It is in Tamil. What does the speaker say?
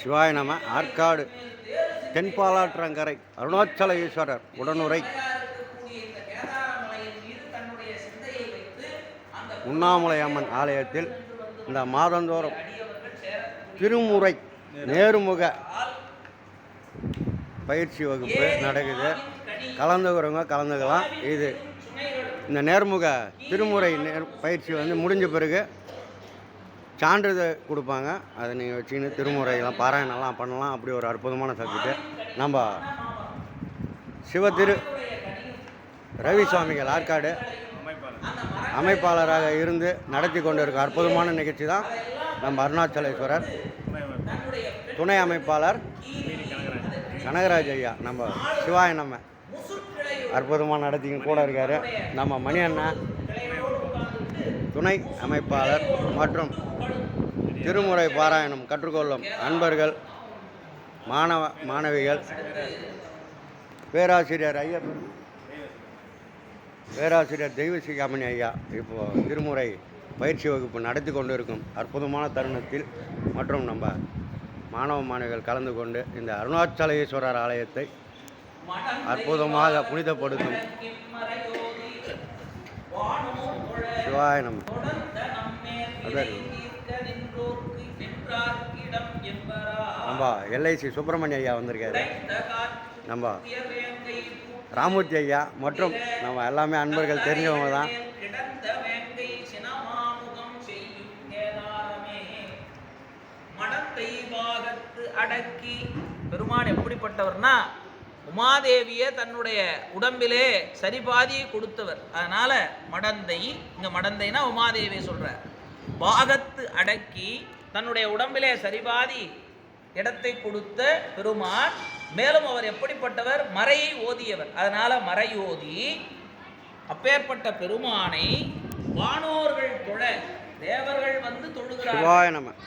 சிவாய நம. ஆற்காடு தென்பாலாற்றங்கரை அருணாச்சல ஈஸ்வரர் உடனுரை. உண்ணாமலை அம்மன் ஆலயத்தில் இந்த மாதந்தோறும் திருமுறை நேர்முக பயிற்சி வகுப்பு நடக்குது. கலந்துக்கிறவங்க கலந்துக்கலாம். இது இந்த நேர்முக திருமுறை நேர் பயிற்சி வந்து முடிஞ்ச பிறகு சான்றிதழ் கொடுப்பாங்க. அதை நீங்கள் வச்சுக்கின்னு திருமுறையெல்லாம் பாராயணம்லாம் பண்ணலாம். அப்படி ஒரு அற்புதமான சப்ஜெக்ட்டு நம்ம சிவதிரு ரவி சுவாமிகள் ஆற்காடு அமைப்பாளராக இருந்து நடத்தி கொண்டு இருக்க அற்புதமான நிகழ்ச்சி தான் நம்ம அருணாச்சலேஸ்வரர். துணை அமைப்பாளர் கனகராஜ் ஐயா. நம்ம சிவாய நம்ம அற்புதமாக நடத்திங்க கூட இருக்கார். நம்ம மணி அண்ணன் துணை அமைப்பாளர் மற்றும் திருமுறை பாராயணம் கற்றுக்கொள்ளும் அன்பர்கள் மாணவ மாணவிகள் பேராசிரியர் ஐயப்பன் பேராசிரியர் தெய்வசிகாமணி ஐயா இப்போ திருமுறை பயிற்சி வகுப்பு நடத்தி கொண்டு இருக்கும் அற்புதமான தருணத்தில் மற்றும் நம்ம மாணவ மாணவிகள் கலந்து கொண்டு இந்த அருணாச்சலேஸ்வரர் ஆலயத்தை அற்புதமாக புனிதப்படுத்தும். சிவாய அதான் நம்ம எல்ஐசி சுப்பிரமணிய ஐயா வந்திருக்காரு. நம்ம ராமூர்த்தி ஐயா மற்றும் நம்ம எல்லாமே அன்பர்கள் தெரிஞ்சவங்க தான். அடக்கி பெருமான் எப்படிப்பட்டவர்னா உமாதேவியை தன்னுடைய உடம்பிலே சரிபாதியை கொடுத்தவர். அதனால மடந்தை இங்க மடந்தைனா உமாதேவியை சொல்றார். பாகத்து அடக்கி தன்னுடைய உடம்பிலே சரிபாதி இடத்தை கொடுத்த பெருமான் மேலும் அவர் எப்படிப்பட்டவர்? மறையை ஓதியவர். அதனால மறை ஓதி அப்பேற்பட்ட பெருமானை வானோர்கள் தொழ தேவர்கள் வந்து தொழுகிறார்